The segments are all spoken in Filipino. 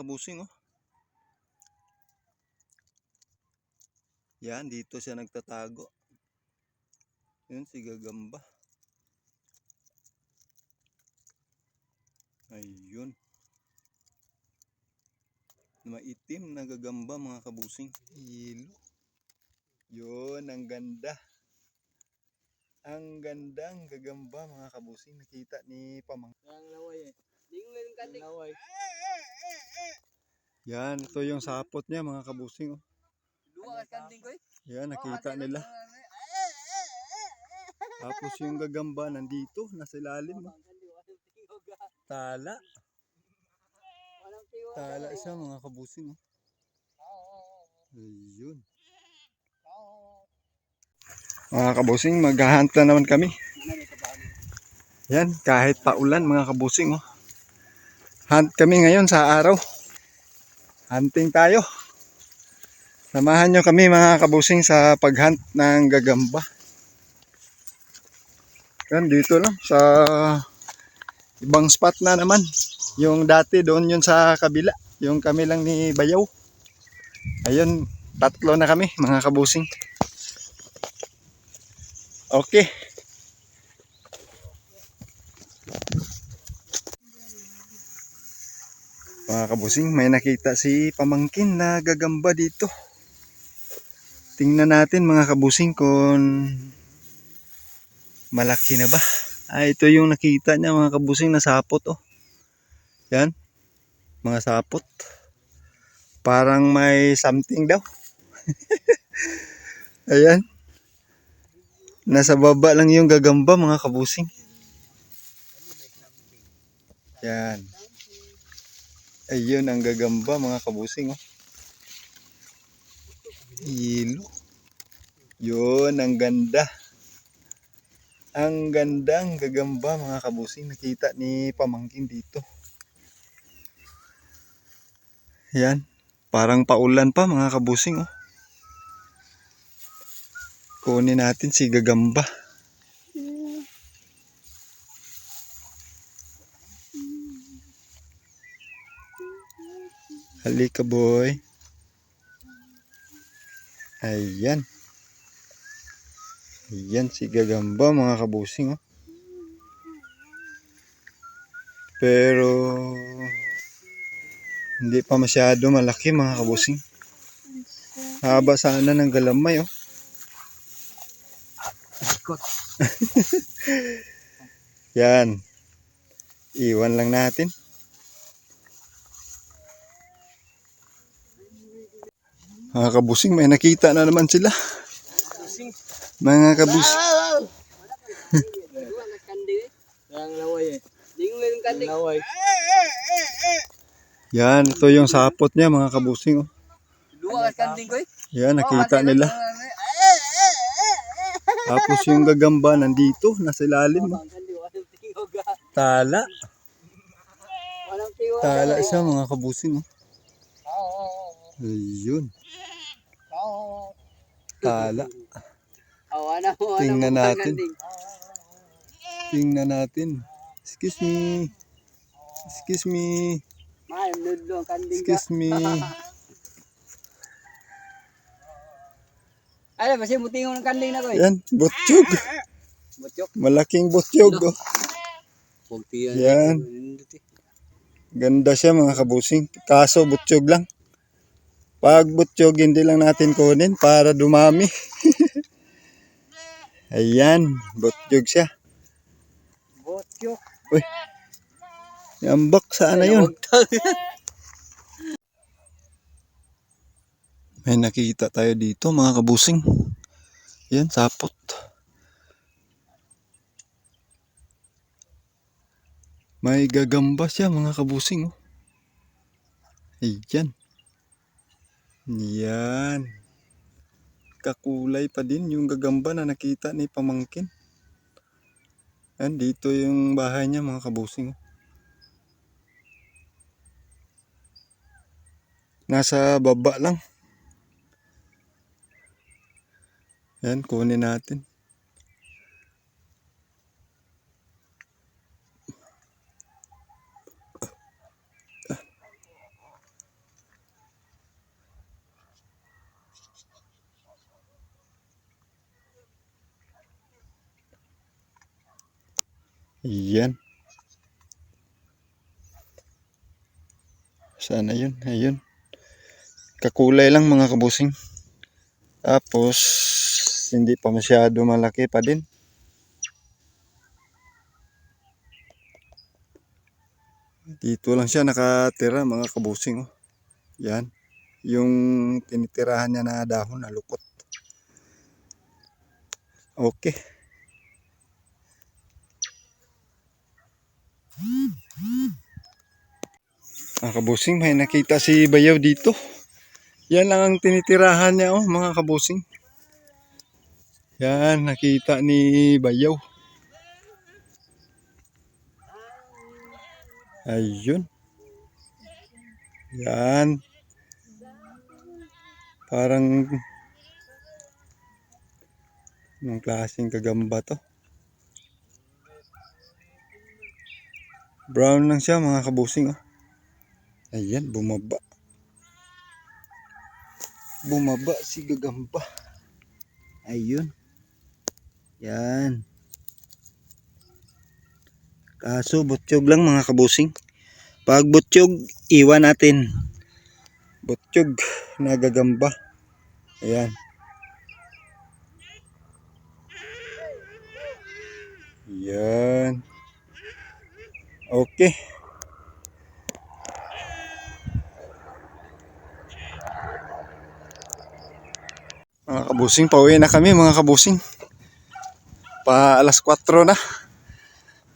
kabusing oh. Yan, dito siya nagtatago. Yun si Gagamba. Ayun. Maitim na gagamba mga kabusing. Ilo. Yun, ang ganda. Ang gandang gagamba mga kabusing. Nakita ni Pamang. Ang laway eh. Dingon ka dik. Laway. Yan, ito yung sapot niya mga kabusing. Oh. Eh. Yan, nakita nila. Tapos yung gagamba nandito, nasa ilalim. Oh. Tala. Tala siya mga kabusing. Oh. Ayun. Mga kabusing, maghahunt na naman kami. Yan, kahit paulan mga kabusing. Oh. Hunt kami ngayon sa araw. Hunting tayo. Samahan nyo kami mga kabusing sa paghunt ng gagamba. Yan, dito lang sa ibang spot na naman. Yung dati doon yun sa kabila. Yung kami lang ni Bayaw. Ayun, tatlo na kami mga kabusing. Okay. Mga kabusing, may nakita si pamangkin na gagamba dito. Tingnan natin mga kabusing kung malaki na ba. Ah, ito yung nakita niya mga kabusing na sapot oh. Yan. Mga sapot. Parang may something daw. Ayan. Nasa baba lang yung gagamba mga kabusing. Yan. Ayun ang gagamba mga kabusing oh. Ilo. Yun ang ganda. Ang gandang gagamba mga kabusing nakita ni pamangkin dito. Yan. Parang paulan pa mga kabusing oh. Kunin natin si gagamba. Halika boy. Ayan. Ayan si gagamba mga kabusing oh. Pero hindi pa masyado malaki mga kabusing. Haba sana ng galamay oh. Ikot. Yan. Iwan lang natin. Mga kabusing, may nakita na naman sila. Mga kabus. Eh. Eh. Yan, ito yung sapot niya mga kabusing. Oh. Eh. Yan, nakita nila. Tapos yung gagamba nandito, nasa ilalim. Oh. Tala. Tala siya mga kabusing. Oh. Ayun, tala. Tingnan natin. Tingnan natin. Excuse me. Excuse me. Excuse me. Basi mo tingon ang kanding na ko eh. Yan, butchog. Botsyok. Malaking butchog. Oh. Yan. Ganda siya mga kabusing. Kaso butchog lang. Pag butchog, hindi lang natin kunin para dumami. Ayan, butchog siya. Botsyok. Uy, yambak saan na yun? May nakita tayo dito mga kabusing. Yan, sapot. May gagamba siya mga kabusing. Oh. Ayan. Yan. Kakulay pa din yung gagamba na nakita ni pamangkin. Yan, dito yung bahay niya mga kabusing. Nasa baba lang. Yan, kunin natin. Yan. Sana yun? Ayun. Kakulay lang mga kabusing. Tapos, hindi pa masyado malaki pa din. Dito lang siya nakatira mga kabusing. Oh. Yan. Yung tinitirahan niya na dahon na lukot. Okay. Mga kabusing, may nakita si Bayaw dito. Yan lang ang tinitirahan niya, oh, mga kabusing. Yan, nakita ni Bayaw. Ayun. Yan. Parang Anong klaseng kagamba to? Brown lang siya mga kabusing. Oh. Ayan, bumaba. Bumaba si gagamba. Ayun. Yan. Kaso butsyog lang mga kabusing. Pag butsyog, iwan natin. Butsyog na gagamba. Ayan. Yan. Okay. Mga kabusing, pauwi na kami mga kabusing. Pa alas 4 na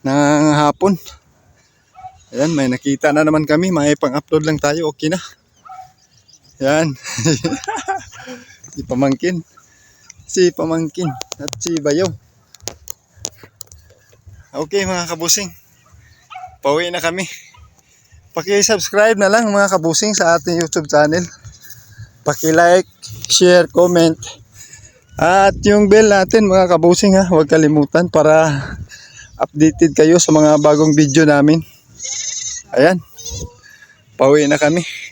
ng hapon. Ayan, may nakita na naman kami. May pang-upload lang tayo. Okay na. Yan. si Pamangkin. Si Pamangkin. At si Bayaw. Okay mga kabusing. Pauwi na kami. Paki-subscribe na lang mga kabusing sa ating YouTube channel. Paki-like, share, comment. At yung bell natin mga kabusing ha, huwag kalimutan para updated kayo sa mga bagong video namin. Ayan. Pauwi na kami.